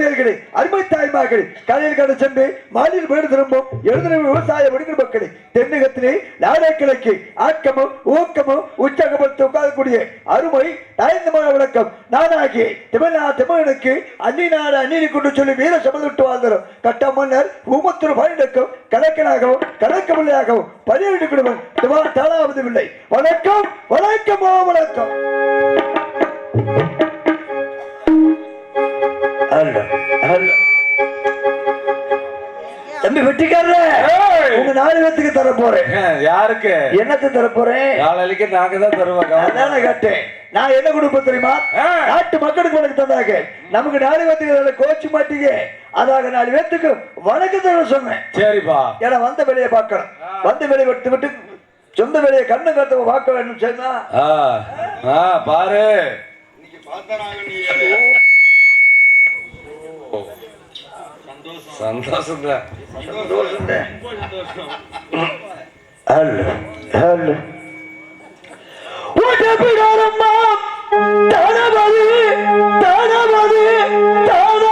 அன்பு அருமை தாய்மார்களே கடையில் கடை சென்று மாலில் வீடு திரும்பும் எழுதின விவசாய வணிகர் மக்களே தென்னகத்திலே நாடா கிழக்கு ஆக்கமும் ஊக்கமும் உற்சாகப்படுத்த உட்காரக்கூடிய அருமை தாய்ந்தமான விளக்கம். நானாகி தமிழ்நா தமிழனுக்கு அன்னி நாடு அந்நியை கொண்டு சொல்லி வீர சமதிட்டு வாழ்ந்தோம் கட்ட மன்னர் ஊமத்துரு பயனுக்கும் கணக்கனாகவும் கணக்கமில்லையாகவும் பதினெட்டு குடும்பம் திவான் தாளாவதுமில்லை வணக்கம் வணக்கமோ வணக்கம். அல்ல அல்ல தம்பி வெட்டிக்காரரே! உங்க நாலு பேத்துக்கு தர போறேன் யாருக்கு? என்னத்தை தர போறேன் நாளைக்கு நாங்க தான் தருவோம் அதானே கேட்டேன். நான் என்ன கொடுப்பேன் தெரியுமா. நாட்டு மக்களுக்கு உனக்கு தந்தாங்க. நமக்கு நாலு பேத்துக்கு கோச்சு மாட்டீங்க. அதாக நாலு பேத்துக்கு வணக்கத்தை சொன்னேன். சரிப்பா. ஏன்னா வந்த வேலையை பார்க்கணும். வந்த வேலையை விட்டு விட்டு சொந்த வேலையை கண்ணு கருத்தை பார்க்க வேண்டும் சரிங்களா ஆ. ஆ பாரு. സന്തോഷം സന്തോഷത്തെ അല്ല അല്ല ഉടപിടാറമ്മ തണപതി തണപതി തണ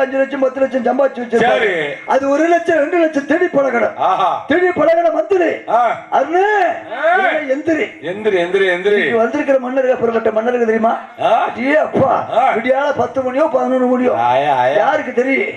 அஞ்சு லட்சம் பத்து லட்சம் சம்பாதிச்சு வச்சிருக்காரு. சரி. அது ஒரு லட்சம் ரெண்டு லட்சம் தேடி பழகணும். தேடி பழகணும் மந்திரி. அருணே எந்திரி. எந்திரி எந்திரி எந்திரி. வந்திருக்கிற மன்னருக்கு அப்புறப்பட்ட மன்னருக்கு தெரியுமா? அடே அப்பா. விடியால பத்து மணியோ பதினொரு மணியோ. யாருக்கு தெரியும்?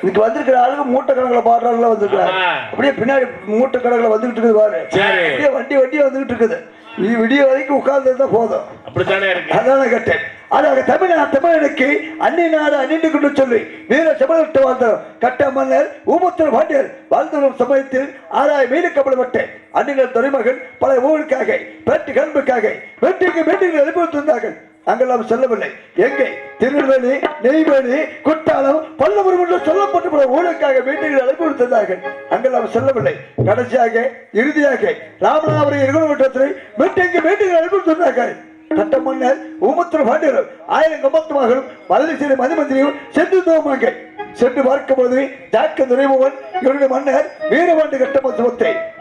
இன்னைக்கு வந்திருக்கிற ஆளுங்க மூட்டை கணக்குல பாடுறாங்களா வந்திருக்காரு ஆ. அப்படியே பின்னாடி மூட்டை கணக்குல வந்துகிட்டு இருக்குது பாரு. அப்படியே வண்டி வண்டி வந்துகிட்டு இருக்குது. நீ விடிய வரைக்கும் உட்கார்ந்து போதும். அப்படித்தானே அதான கேட்டேன். அதாக தமிழ் தமிழனுக்கு அன்னை நாடு அணிந்து கொண்டு சொல்லி வீர சமரத்து வாழ்ந்தோம் கட்ட மன்னர் ஊமத்தர் பாண்டியர் வாழ்ந்து வரும் சமயத்தில் ஆறாய் மீது கப்பலப்பட்டேன் அன்னைகள் துறைமகன் பல ஊருக்காக பேட்டு கல்புக்காக வெற்றிக்கு எழுப்பி வந்தார்கள் அங்கெல்லாம் செல்லவில்லை. எங்கே? திருநெல்வேலி நெய்வேலி குற்றாலம் பல்லவரம் என்று சொல்லப்பட்ட பல ஊருக்காக அழைப்பு விடுத்தார்கள் அங்கெல்லாம் செல்லவில்லை. கடைசியாக இறுதியாக ராமநாதபுரம் இருவட்டத்தில் மீட்டிங்கு மீட்டிங் அழைப்பு சொன்னார்கள் சட்ட மன்னர் உமத்திர பாண்டியரும் ஆயிரம் கம்பத்து மகளும் மதுரை சிறு மதிமந்திரியும் சென்று தோமாங்க சென்று பார்க்கும்போது தாக்க துறைமுகன் இவருடைய மன்னர் வீரவாண்டு கட்ட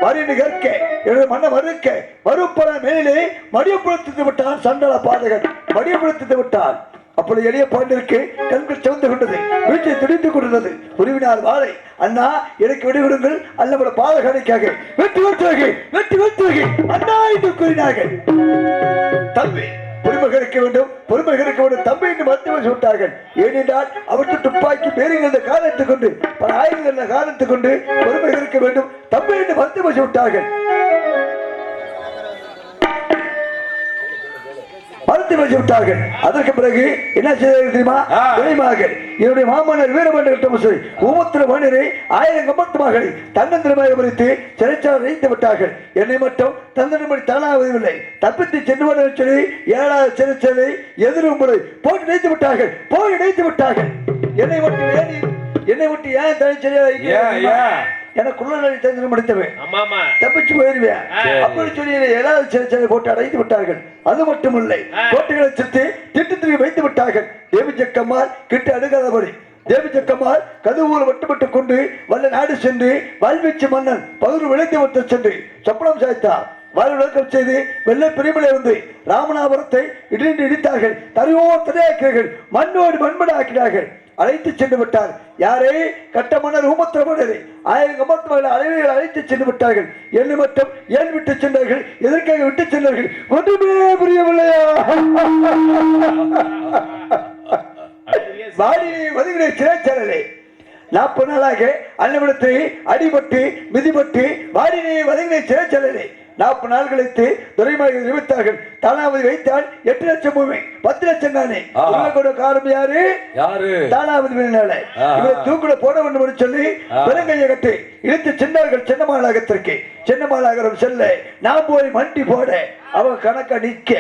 மறிந்து கேட்க இவருடைய மன்னர் மறுக்க மறுப்பல மேலே மடியப்படுத்தி விட்டான் சண்டல பாதகன். மடியப்படுத்தி விட்டான். அப்படி எளிய பாண்டிற்கு கண்கள் சிவந்து கொண்டது வீட்டை துடித்துக் கொண்டிருந்தது. உருவினார் வாழை அண்ணா எனக்கு விடுவிடுங்கள் அல்லவர பாதகனைக்காக. வெற்றி வெற்றுவகை வெற்றி வெற்றுவகை அண்ணா என்று கூறினார்கள். தம்பி பொறுமையாக இருக்க வேண்டும் பொறுமையாக இருக்க வேண்டும். தம்பி என்று மருத்துவம் விட்டார்கள் ஏனென்றால் அவருக்கு துப்பாக்கி பேருகிற காரணத்தை கொண்டு பல ஆயுதங்கள் காரணத்தை கொண்டு பொறுமையாக இருக்க வேண்டும். தம்பி என்று மருத்துவம் விட்டார்கள் மறுத்து வச்சு விட்டார்கள். அதற்கு பிறகு என்ன செய்தார்கள் தெரியுமா. தெரியுமாக என்னுடைய மாமன்னர் வீரமன்ற கிட்டமசை ஊமத்திர மன்னரை ஆயிரம் கம்பத்து மகளை தன்னந்திரமாக மறித்து சிறைச்சாலை வைத்து விட்டார்கள். என்னை மட்டும் தந்தனமணி தானாவதில்லை தப்பித்து சென்று சொல்லி ஏழாவது சிறைச்சாலை எதிரும் முறை போட்டு நினைத்து விட்டார்கள். போய் நினைத்து விட்டார்கள். என்னை மட்டும் ஏன் என்னை விட்டு ஏன் ஏன், எனக்குள்ள தந்திரம் முடித்தவன். ஆமாமா. தப்பிச்சு போயிருவேன். அப்படி சொல்லி ஏழாவது சிறை போட்டு அடைத்து விட்டார்கள். அது மட்டுமில்லை கோட்டைகளை சுத்தி திட்டத்திற்கு வைத்து விட்டார்கள். தேவி ஜக்கம்மாள் கிட்ட அடுக்காதபடி தேவி ஜக்கம்மாள் கதுவூர் கொண்டு வல்ல நாடு சென்று வாழ்வீச்சு மன்னன் பகுதி விளைத்து விட்டு சென்று சப்பளம் சாய்த்தார் வாழ் விளக்கம் செய்து வெள்ளை பிரிமலை வந்து ராமநாதபுரத்தை இடிந்து இடித்தார்கள். தரையோ தரையாக்கிறார்கள் மண்ணோடு மண்மட ஆக்கினார்கள் அழைத்து சென்று விட்டார். யாரை? கட்ட மன்னர் ஊமத்திர மன்னரை ஆயிரம் கமத்தவர்கள் அலைவர்கள் அழைத்து சென்று விட்டார்கள். என்ன மட்டும் ஏன் விட்டு சென்றார்கள்? எதற்காக விட்டு சென்றார்கள்? ஒன்றுமே புரியவில்லையா? வாடியை ஒதுங்கின சிறைச்சாலை நாற்பது நாளாக அன்னவிடத்தை அடிபட்டு மிதிபட்டு வாடினை வதங்கின சிறைச்சாலை நாற்பது நாள் கழித்து துறைமுக நிமித்தார்கள். தானாவதி வைத்தால் எட்டு லட்சம் பூமி பத்து லட்சம் தானே? கூட காரணம் யாரு? யாரு? தானாவது ஆஹா. இவரை தூக்குல போட வேண்டும் சொல்லி. பெருங்கையை கட்டி இழுத்து சென்றார்கள் சென்னமாலாகத்திற்கு சென்னமாலாகரம் செல்ல நான் போய் மண்டி போட அவன் கணக்க நிக்க.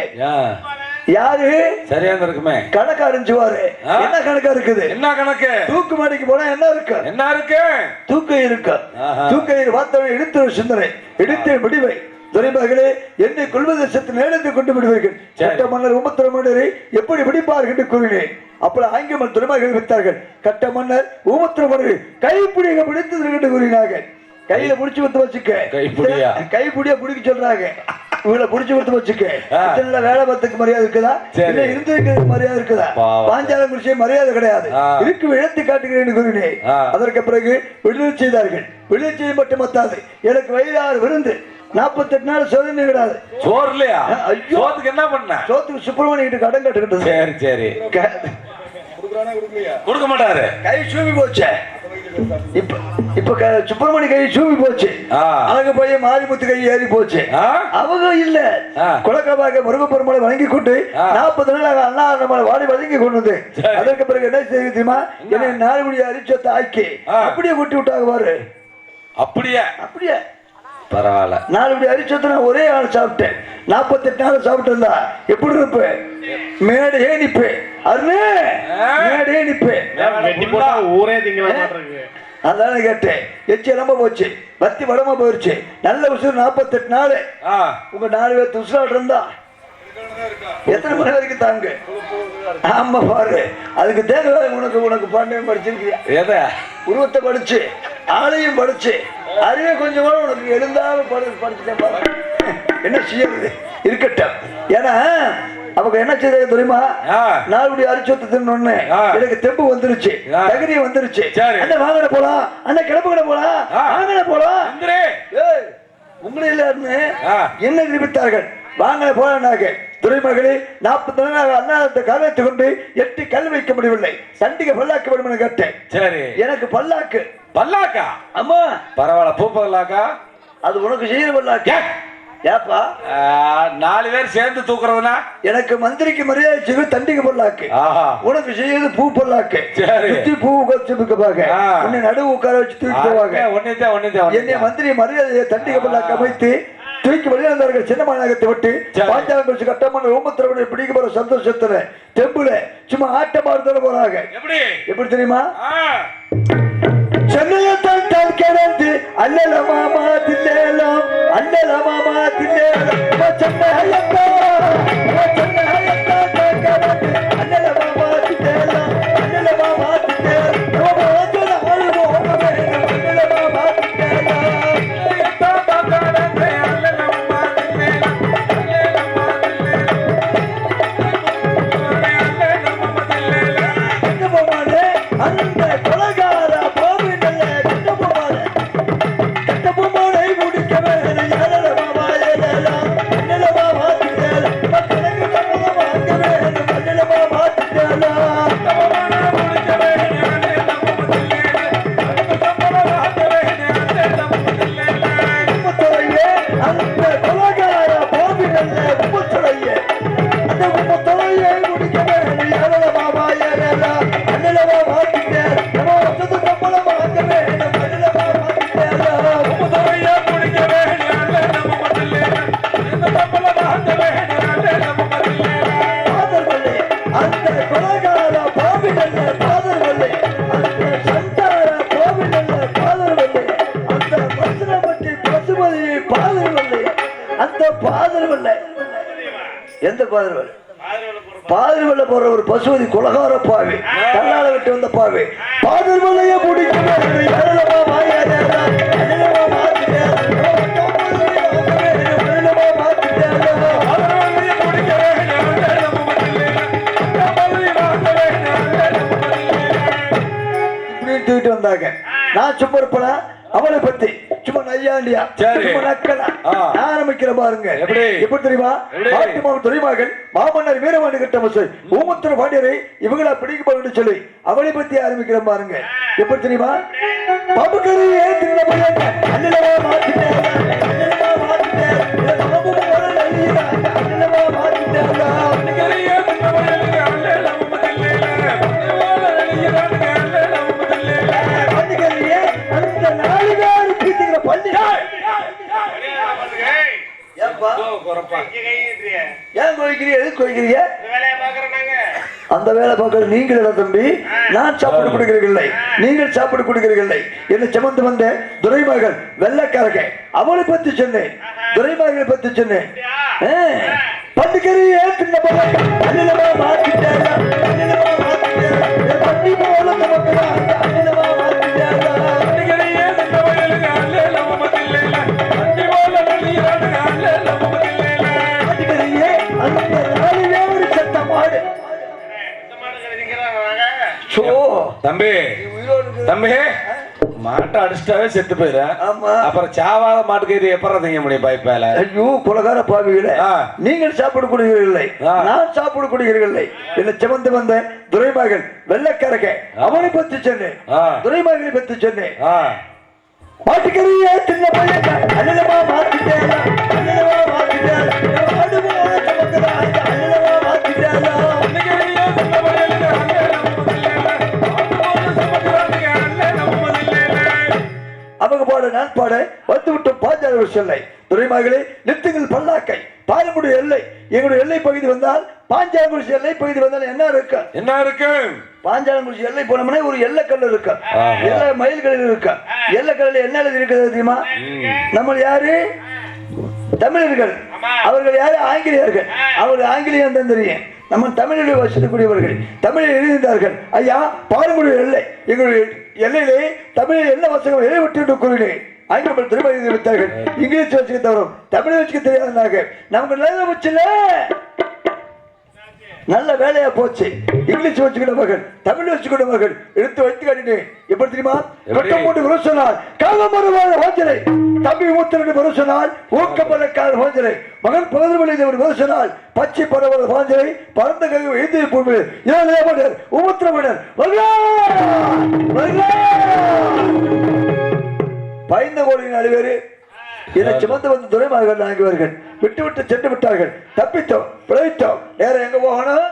யாரு? சரியா இருக்குமே. கணக்கு அறிஞ்சுவாரு. என்ன கணக்கா இருக்குது? என்ன கணக்கு? தூக்கு மாடிக்கு போனா என்ன இருக்கு? என்ன இருக்கு? தூக்கம் இருக்கு. ஆஹா. தூக்கையில் பார்த்தவன் இடித்து சிந்தனை இடித்து முடிவை. துறைமகளே என்னை கொள்வது சத்து நேரத்தை கொண்டு விடுவீர்கள். சரி. கட்ட மன்னர் உமத்திர மன்னரை எப்படி பிடிப்பார்கள் என்று கூறினேன். அப்படி ஆங்கிலம் துறைமகள் வித்தார்கள் கட்ட மன்னர் உமத்திர மன்னர் கைப்பிடிக பிடித்தது என்று கூறினார்கள். கையில புடிச்சு வந்து வச்சுக்க. கைப்பிடியா? கைப்பிடியா பிடிக்க சொல்றாங்க. இவளை புடிச்சு கொடுத்து வச்சுக்க. இத்தனை வேலை பார்த்துக்கு மரியாதை இருக்குதா. இல்ல இருந்திருக்கிறதுக்கு மரியாதை இருக்குதா. பாஞ்சாலம் குறிச்சி மரியாதை கிடையாது. இருக்கு இழத்து காட்டுகிறேன் கூறினேன். அதற்கு பிறகு விடுதலை செய்தார்கள். விடுதலை செய்ய மட்டும் மத்தாது. எனக்கு வயதாறு விருந்து. நாற்பத்தெட்டு நாள் சோதனை கிடையாது சோறு இல்லையா? ஐயோ. சோத்துக்கு என்ன பண்ண? சோத்துக்கு சுப்பிரமணிய கிட்ட கடன் கட்டுக்கிட்டது. சரி சரி. கொடுக்க மாட்டாரு. கை சூவி போச்சு. இப்ப இப்ப க- சுப்பிரமணிய கை சூவி போச்சு. அழகு போய் மாரிமுத்து கை ஏறி போச்சு? அவங்க இல்ல. குலக்கபாக முருகப்பெருமாளை வணங்கி கொண்டு. நாற்பது நாள் அண்ணா நம்மளை வாடி வதங்கி கொண்டு வந்து. அதற்கு பிறகு என்ன செய்ய தெரியுமா? என்னை? நாலுபடி அரிச்சத்தை ஆக்கி. அப்படியே கொட்டி விட்டாங்க பாரு. அப்படியே? அப்படியே. பரவாயில்ல. நாலுபடி அரிச்சத்தை நான் ஒரே ஆள் சாப்பிட்டேன். நாற்பத்தெட்டு நாள் சாப்பிட்டு எப்படி இருப்பேன் மேடையே நிப்பேன் அருணே. மேடையே போட்டா ஊரே அதான கேட்டேன். எச்சி இளம்ப போச்சு. பத்தி வடமா போயிருச்சு. நல்ல உசுறு நாற்பத்தெட்டு நாள். உங்க நாலு பேர் உசுராட்டு இருந்தா. எத்தனை மணி வரைக்கும் தாங்க? ஆமா பாரு. அதுக்கு தேவை உனக்கு உனக்கு பாண்டியம் படிச்சிருக்கியா? எத? உருவத்தை படிச்சு ஆளையும் படிச்சு. அறிவை கொஞ்சம் கூட உனக்கு எழுந்தாலும் படி படிச்சுட்டேன் என்ன செய்யறது? இருக்கட்டும். ஏன்னா அவங்க என்ன செய்தாங்க தெரியுமா. நாலுபடி அரிச்சொத்து தின்னு. எனக்கு தெம்பு வந்துருச்சு. தகுதி வந்துருச்சு. அண்ணன் வாங்கின போலாம். அண்ணன் கிளம்பு கிட போலாம். வாங்கின போலாம் உங்களை எல்லாருமே. என்ன நிரூபித்தார்கள்? வாங்க போனாங்க துறைமகளே நாற்பத்தி அண்ணாத்த காலத்தை கொண்டு எட்டு கல் வைக்க முடியவில்லை. சண்டிகை பல்லாக்க வேண்டும் கேட்டேன். சரி. எனக்கு பல்லாக்கு. பல்லாக்கா? அம்மா பரவாயில்ல பூ பல்லாக்கா அது உனக்கு செய்யற பல்லாக்கு ஏப்பா? நாலு பேர் சேர்ந்து தூக்குறதுனா? எனக்கு மந்திரிக்கு மரியாதை செய்வது தண்டிகை பல்லாக்கு ஆஹா. உனக்கு செய்யறது பூ சரி. சுத்தி பூ உட்காந்து பாக்க. உன்னை நடுவு உட்கார வச்சு தூக்கி போவாங்க என்னை மந்திரி மரியாதையை தண்டிகை பல்லாக்கு அமைத்து தூக்கி வெளியாந்தார்கள் சின்ன மாநகரத்தை விட்டு குறிச்சு கட்டமான ரோமத்திரவனை பிடிக்க போற சந்தோஷத்துல தெம்புல சும்மா ஆட்டமா இருந்தாலும் போறாங்க எப்படி? எப்படி தெரியுமா? சென்னையை தான் தான் கிடந்து அல்லல மாமா தில்லேலாம் அல்லல மாமா தில்லேலாம் சென்னை சென்னையத்தா சென்னை சென்னையத்தா தான் கிடந்து அல்லல மாமா தில்லேலாம் அல்லல மாமா குலகார பாவி. கல்லால விட்டு வந்த பாவி. பாதிரிவல்லைய அவர்களையும் தூக்கிட்டு வந்தாங்க. நான் சும்மா இருப்பேன்? அவளை பத்தி சும்மா நையாண்டியா. சும்மா நக்கலா? ஆரம்பிக்கிற பாருங்க. எப்படி? தெரியுமா? எப்படி? மாட்டுமாவன் துறைமகன் மாமன்னர் வீரவாணி கட்ட மசை ஊமத்திர பாண்டியரை இவங்களா பிடிக்க சொல்லி அவளை பத்தி ஆரம்பிக்கிற பாருங்க. எப்படி தெரியுமா? பாம்புக்கறி ஏத்துக்கிற பையன் அண்ணலவா மாத்திட்டேன் அந்த வேலை பார்க்கறது நீங்கள் தம்பி. நான் சாப்பிட்டு கொடுக்கிறீர்கள் நீங்கள் சாப்பிட்டு கொடுக்கிறீர்கள் என்ன சுமந்து வந்த துரைமகள் வெள்ளக்காரக அவளை பத்தி சொன்னேன். துரைமகளை பத்தி சொன்னேன். மாத்திட்டாங்க பண்டி போல நமக்கு தம்பி. தம்பி. மாட்டை அடிச்சிட்டாவே செத்து போயிடும் ஆமா. அப்புறம் சாவாத மாட்டுக்கு இது எப்பறம் முடியும் பைப்பால ஐயோ குலகார பாவிகளே. நீங்கள் சாப்பிட கொடுக்கிறீர்கள். நான் சாப்பிட கொடுக்கிறீர்கள் என்ன சுமந்து வந்த துரைமகன் வெள்ளக்கரக அவனை பத்தி சொன்னேன். துரைமகனை பத்தி சொன்னேன். ஆ. மாட்டுக்கறியே சின்ன பையன். அண்ணனமா மாத்திட்டேன் அண்ணனமா மாத்திட்டேன் பாட நான் பாட வந்து விட்டு பாஞ்சால சொல்லை. துறைமகளே நிறுத்துங்கள் பல்லாக்கை. பாலமுடைய எல்லை. எங்களுடைய எல்லை பகுதி வந்தால் பாஞ்சாலங்குறிச்சி எல்லை பகுதி வந்தால் என்ன இருக்கு? என்ன இருக்கு? பாஞ்சாலங்குறிச்சி எல்லை போனோம்னா ஒரு எல்லைக்கல் இருக்கு. எல்லா மயில்களில் இருக்கு. எல்லைக்கல்ல என்ன எழுதி இருக்குது தெரியுமா? நம்ம யாரு? தமிழர்கள். அவர்கள் யாரு? ஆங்கிலேயர்கள். அவர்கள் ஆங்கிலேயம் தான் தெரியும். நம்ம தமிழில் வசிக்கக்கூடியவர்கள் தமிழில் எழுதியிருந்தார்கள். ஐயா பாரம்பரிய எல்லை. எங்களுடைய எல்லையிலே தமிழில் என்ன வசனம் எழுதி விட்டு கூறினேன். ஆங்கிலம் திரும்ப எழுதி விட்டார்கள் இங்கிலீஷ் வச்சுக்க தவறும் தமிழ் வச்சுக்க தெரியாதுனாங்க நமக்கு நல்ல வச்சுல நல்ல வேலையா போச்சு. இங்கிலீஷ் வச்சுக்கிட்ட மகள் தமிழ் வச்சுக்கிட்ட மகள் எடுத்து வைத்து காட்டினேன். எப்படி தெரியுமா? கட்டம் போட்டு வர சொன்னால் காலம் வருவார் வாஞ்சலை. தம்பி மூத்திரண்டு வர சொன்னால் ஊக்கப்படக்கார வாஞ்சலை. மகன் பகுதி வழிந்தவர் வர சொன்னால் பச்சை பரவல் வாஞ்சலை. பறந்த கை எழுதி பூமி. இளநிலையமனர் உமுத்திரமனர் வருகா வருகா பயந்த கோடியின் அழிவேறு இதை சுமந்து வந்து துறைமார்கள் நான்குவர்கள் விட்டு விட்டு சென்று விட்டார்கள். தப்பித்தோம் பிழைத்தோம். நேரம் எங்க போகணும்?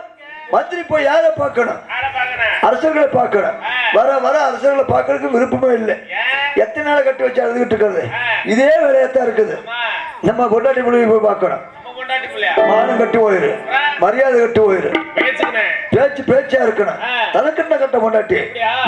மந்திரி போய் யாரை பார்க்கணும்? அரசர்களை பார்க்கணும். வர வர அரசர்களை பார்க்கறதுக்கு விருப்பமே இல்லை. எத்தனை நாள் கட்டி வச்சு அழுதுகிட்டு இருக்கிறது? இதே வேலையாத்தான் இருக்குது. நம்ம கொண்டாட்டி மொழியை போய் பார்க்கணும். மானம் கட்டி போயிரு. மரியாதை கட்டி போயிரு. பேச்சு பேச்சா இருக்கணும். தனக்கண்ண கட்ட கொண்டாட்டி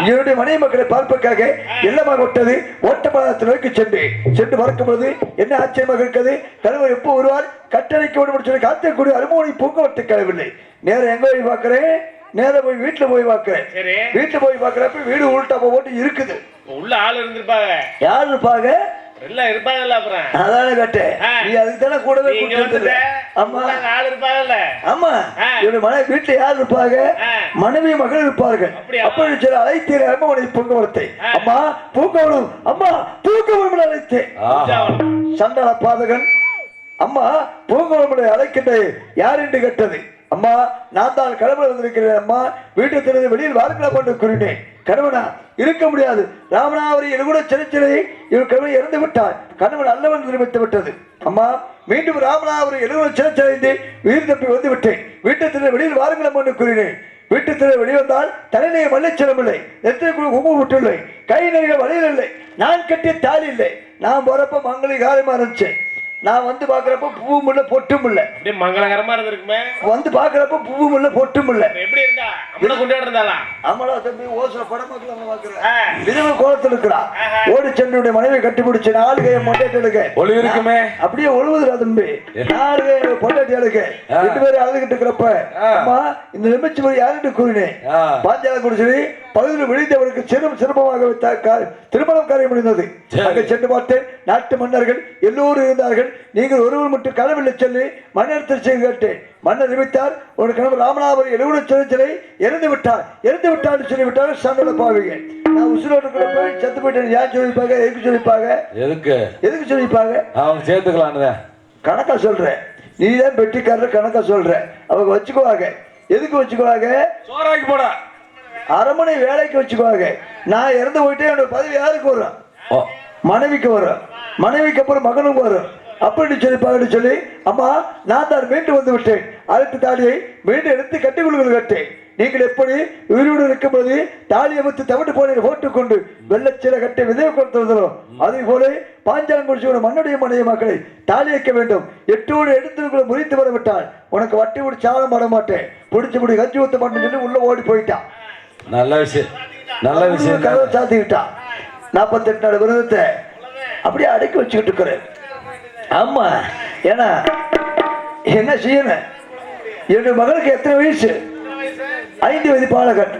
என்னுடைய மனைவி மக்களை பார்ப்பதற்காக எல்லமாக விட்டது ஓட்டப்பாளத்தை நோக்கி சென்று சென்று பார்க்கும் பொழுது என்ன ஆச்சரியமாக இருக்கிறது? கணவர் எப்போ வருவார்? கட்டளைக்கு விட சொல்லி காத்திருக்கூடிய அனுமதி பூங்கவத்தை கிளவில்லை நேரம் எங்க போய் பார்க்கிறேன்? நேரம் போய் வீட்டுல போய் பார்க்கிறேன். சரி. வீட்டுல போய் பார்க்கிறப்ப வீடு உள்டா போட்டு இருக்குது. உள்ள ஆள் இருந்திருப்பாங்க. யாரு இருப்பாங்க? எல்லாம் இருப்பாங்கல்ல அப்புறம். அதானே கட்டேன். நீ அதுக்கு தானே கூடவே கூட்டிட்டு. ஆமா ஆள் இருப்பாங்கல்ல. ஆமா. இவருடைய மனைவி வீட்டுல யார் இருப்பாங்க. மனைவி மகள் இருப்பார்கள்? அப்படி சில அழைத்தேன் அம்மனை பூங்கவரத்தை. அம்மா பூங்கவனம் அம்மா பூங்கவனம் அழைத்தேன். சண்டாள பாதகன். அம்மா பூங்கவனமுடைய அழைக்கின்ற யார்? என்று கேட்டது. அம்மா நான் தான் கடவுள் வந்திருக்கிறேன் அம்மா. வீட்டு திறந்து வெளியில் வாருங்களா என்று கூறினேன். கணவனா இருக்க முடியாது. ராமனாவரி கூட சிறைச்சிலையை சிறை இவர் கணவன் இறந்து விட்டார். கணவன் அல்லவன் நிரூபித்து விட்டது. அம்மா மீண்டும் ராமநாதபுரி எழுபது சிறை சிறைந்து உயிர் தப்பி வந்து விட்டேன். வீட்டு திற வெளியில் வாருங்கள் என்று கூறினேன். வீட்டு திரை வெளிவந்தால் தலைநீர் மல்லிச்சலமில்லை நெத்திக்குள் உப்பு விட்டுள்ளை கை நிறைய வழியில் இல்லை. நான் கட்டிய தாலி இல்லை. நான் போறப்ப மங்களி காரியமா இருந்துச்சு. நான் வந்து பாக்குறப்ப பூவும் இல்ல பொட்டும் இல்ல. அப்படியே மங்களகரமா இருந்திருக்குமே. வந்து பாக்குறப்ப பூவும் இல்ல பொட்டும் இல்ல. எப்படி இருந்தா? அம்மனை கொண்டாடு இருந்தாளா? அமலா தம்பி ஓசுல படமாக்கலாம் பாக்குறேன். விதவை கோலத்தில் இருக்கிறா. ஓடி சென்னுடைய மனைவி கட்டிப்பிடிச்சு நாலு கையை மொட்டைகளுக்கு ஒளி இருக்குமே. அப்படியே ஒழுகுதுடா தம்பி. நாலு கையை பொண்டாட்டியாளுக்கு ரெண்டு பேரும் அழுதுகிட்டு இருக்கிறப்ப. அம்மா இந்த நிமிச்சு போய் யாருன்னு கூறினேன். பாஞ்சால குடிச்சு பகுதியில் விழித்தவருக்கு சிறும் சிறப்பமாக வைத்த கா- திருமணம் காரியம் முடிந்தது. அங்கே சென்று பார்த்தேன் நாட்டு மன்னர்கள் எல்லோரும் இருந்தார்கள். நீங்கள் ஒருவர் மட்டும் களவில்லை சொல்லி மன்னர் செய்து கேட்டேன். மன்னர் நிமித்தார் ஒரு கணவர் ராமநாதபுரம் எழுபது சிறை இறந்து விட்டார். இறந்து விட்டார் சொல்லி விட்டார் சண்டை பாவீங்க. நான் உசுரோடு கூட போய் செத்து போயிட்டேன். ஏன் சொல்லிப்பாங்க எதுக்கு சொல்லிப்பாங்க எதுக்கு? எதுக்கு சொல்லிப்பாங்க அவங்க சேர்த்துக்கலான்னு கணக்கா சொல்றேன் நீ தான் பெட்டிக்காரர் கணக்கா சொல்ற. அவங்க வச்சுக்குவாங்க. எதுக்கு வச்சுக்குவாங்க? சோறாக்கி போடா. அரமனை வேலைக்கு வச்சுக்குவாங்க நான் இறந்து போயிட்டே என்னோட பதவி யாருக்கு வரும்? மனைவிக்கு வரும். மனைவிக்கு அப்புறம் மகனுக்கு வரும். அப்படி சொல்லி பாட்டு சொல்லி அம்மா நான் தான் மீண்டு வந்து விட்டேன். அடுத்த தாலியை மீண்டும் எடுத்து கட்டிக்கொள்ளுங்கள் கட்டேன். நீங்கள் எப்படி உயிரோடு இருக்கும்போது தாலி அமைத்து தவிட்டு போன போட்டுக்கொண்டு வெள்ளச்சில கட்டை விதை கொடுத்ததோ அதே போல பாஞ்சாங்குறிச்சியோட மண்ணுடைய மனைவி மக்களை தாலி வைக்க வேண்டும். எட்டோடு எடுத்து முறித்து வர விட்டால் உனக்கு வட்டி விட சாதம் மாட்டேன். பிடிச்சி முடி கஞ்சி ஊத்த மாட்டேன்னு சொல்லி உள்ள ஓடி போயிட்டான் நல்ல விஷயம். நல்ல விஷயம் கதவை சாத்திக்கிட்டான் நாற்பத்தெட்டு நாள் விரதத்தை அப்படியே அடக்கி வச்சுக்கிட்டு இருக்கிறேன். ஆமா ஏன்னா என்ன செய்யணும்? என்னுடைய மகளுக்கு எத்தனை வயசு? ஐந்து வயது பாலகன்.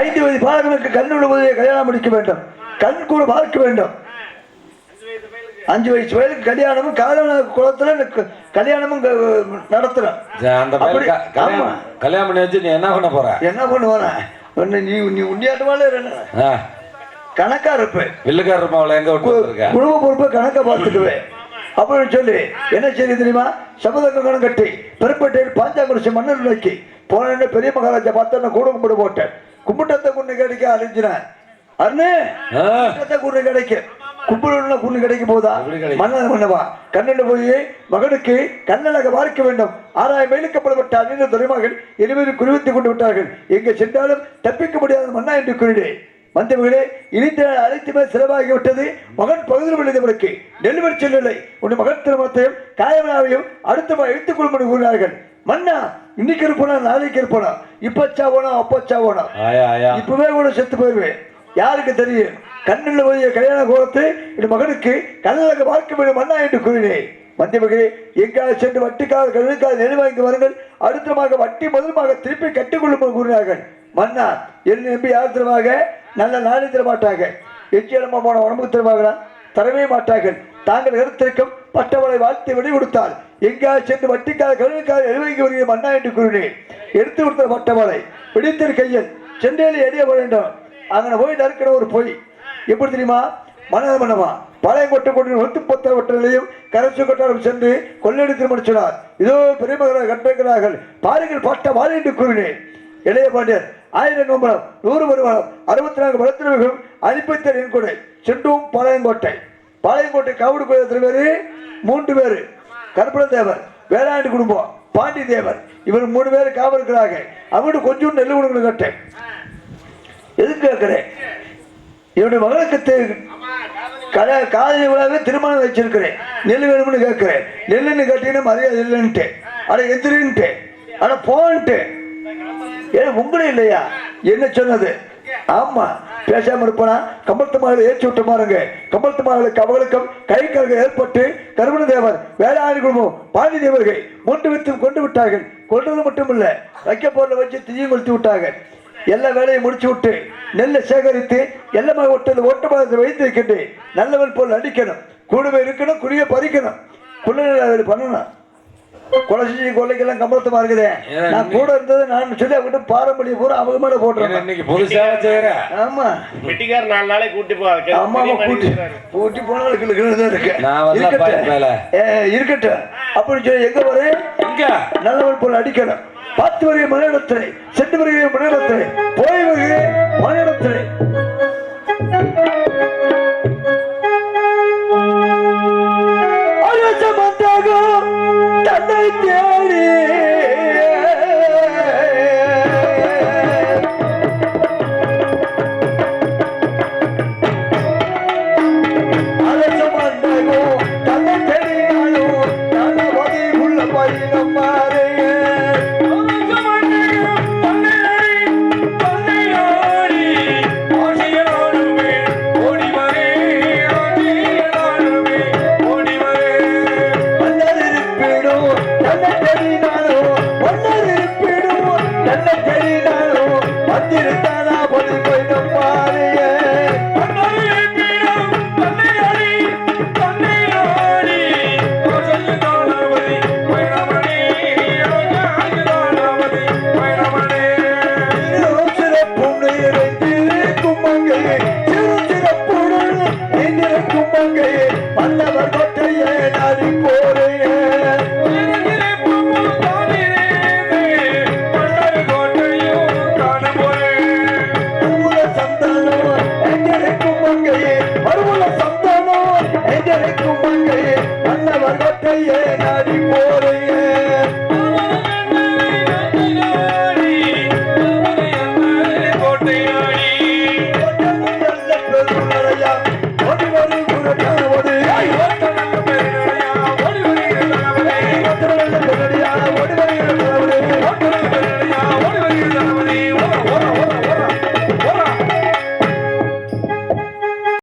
ஐந்து வயது பாலகனுக்கு கண் உள்ள கல்யாணம் முடிக்க வேண்டும். கண் கூட பார்க்க வேண்டும். அஞ்சு வயசு வயதுக்கு கல்யாணமும் காலன குளத்துல கல்யாணமும் நடத்துறோம் கல்யாணம் பண்ணி வச்சு நீ என்ன பண்ண போற? என்ன பண்ணுவான? ஒன்னு நீ நீ உண்டியாட்டமால என்ன? ஆ, கணக்கா இருப்பேன் வில்லுக்கார மாவுல எங்க குடும்ப பொறுப்பை கணக்க பார்த்துக்குவேன் அப்படின்னு சொல்லி என்ன செய்ய தெரியுமா? சபதக்கணம் கட்டி பெருப்பேட்டையில் பாஞ்சாங்குறிச்சி மன்னர் நோக்கி போன பெரிய மகாராஜா பார்த்தா கூட கும்பிடு போட்டேன். கும்பிட்டத்தை குண்டு கிடைக்க அழிஞ்சினேன் அருணே குண்டு கிடைக்கும் கும்பிடுல குண்டு கிடைக்கும் போதா? மன்னர் மன்னவா கண்ணில் போய் மகனுக்கு கண்ணழக பார்க்க வேண்டும். ஆறாயிரம் மைலுக்கப்படப்பட்ட அணிந்த துறைமகள் இருவரும் குறிவித்துக் கொண்டு விட்டார்கள். எங்கே சென்றாலும் தப்பிக்க முடியாத மன்னா என்று கூறினேன் வந்தவர்களே இனித்த அனைத்துமே சிறப்பாகி விட்டது. மகன் பகுதியில் விழுந்தவருக்கு நெல்லுவர் செல்லலை உன் மகன் திருமணத்தையும் காயமனாவையும் அடுத்த எடுத்துக் கொள்ளும் கூறினார்கள். மன்னா இன்னைக்கு இருப்போனா நாளைக்கு இருப்போனா? இப்ப சாவோனா அப்ப சாவோனா இப்பவே கூட செத்து போயிருவேன் யாருக்கு தெரியும்? கண்ணில் போய் கல்யாண கோலத்தை என் மகனுக்கு கண்ணழக பார்க்க வேண்டும் மன்னா என்று கூறினேன். வந்தவர்களே எங்காவது சென்று வட்டிக்காக கல்லுக்காக நெல் வாங்கி வருங்கள். அடுத்தமாக வட்டி முதலமாக திருப்பி கட்டிக்கொள்ளும் கூறினார்கள். மன்னா என்னை நம்பி யார் நல்ல நாளை தர மாட்டாங்க எச்சியலமா போன உடம்புக்கு தருவாங்களா? தரவே மாட்டார்கள். தாங்கள் கருத்திருக்கும் பட்டவளை வாழ்த்து விடை கொடுத்தால் எங்காவது சென்று வட்டிக்காக கழுவிக்காக எழுவாங்கி வருகிற மன்னா என்று கூறினேன். எடுத்து கொடுத்த பட்டவளை பிடித்திரு கையில் சென்னையில் எரிய வேண்டும் அங்கே போய் நறுக்கிற ஒரு பொய். எப்படி தெரியுமா? மனத மன்னமா பழைய கொட்டை கொண்டு ஒத்து பொத்த வட்டலையும் கரைச்சு கொட்டாரம் சென்று கொள்ளடித்து முடிச்சினார் இதோ பெருமகர கட்டிருக்கிறார்கள் பாருங்கள் பட்ட வாழை என்று கூறினேன். இளைய பாண்டியர் ஆயிரம் நோம்பலம் நூறு வருமானம் அறுபத்தி நான்கு வளர்த்தினர்களும் அனுப்பித்த நென்கொடை செண்டும் பாளையங்கோட்டை பாளையங்கோட்டை காவடு கோயில் பேரு? மூன்று பேரு. கற்பன தேவர் வேளாண்டு குடும்பம் பாண்டி தேவர். இவர் மூணு பேர் காவல் இருக்கிறாங்க அவங்கள்ட்ட கொஞ்சம் நெல் கொடுக்கணும் கட்டேன். எதுக்கு கேட்கிறேன்? என்னுடைய மகளுக்கு தெ- காதலி விழாவே திருமணம் வச்சிருக்கிறேன். நெல் வேணும்னு கேட்கிறேன். நெல்லுன்னு கேட்டீங்கன்னா மரியாதை இல்லைன்ட்டு. அட எதிரின்ட்டு அட போன்ட்டு. ஏன் உங்களும் இல்லையா? என்ன சொன்னது? ஆமா. பேசாம இருப்பனா? கம்பளத்து ஏற்றி விட்டு பாருங்க. கம்பளத்து அவர்களுக்கும் கை கலக ஏற்பட்டு கருமண தேவர் வேளாண் குடும்பம் பாண்டி தேவர்கள் மூன்று வித்து கொண்டு விட்டார்கள். கொண்டது மட்டும் இல்லை வைக்க பொருளை வச்சு தீயும் கொளுத்தி விட்டாங்க எல்லா வேலையும் முடிச்சு விட்டு நெல்லை சேகரித்து எல்லாமே ஒட்டது ஓட்டமாக வைத்திருக்கின்றேன் நல்லவன் போல் அடிக்கணும் கூடவே இருக்கணும் குடிய பறிக்கணும். குள்ள பண்ணணும். கொலை செஞ்சு கொள்ளைக்கெல்லாம் கம்பளத்தமா இருக்குதே? நான் கூட இருந்தது நான் சொல்லி அவங்ககிட்ட பாரம்பரிய பூரா அவங்க மேல போட்டுறேன் இன்னைக்கு செய்யற ஆமா. வெட்டிக்கார் நாலு நாளைக்கு கூட்டி போ அம்மா அம்மா கூட்டி கூட்டி தான் இருக்கு. இருக்கட்டும். ஏ, இருக்கட்டும். அப்படின்னு சொல்லி எங்க வரேன் இங்க நல்லவன் போல் அடிக்கணும் பார்த்து வருகிற மனிதத்திலே சென்று வருகிற மனிதத்திலே போய் வருகிற மனிதத்திலே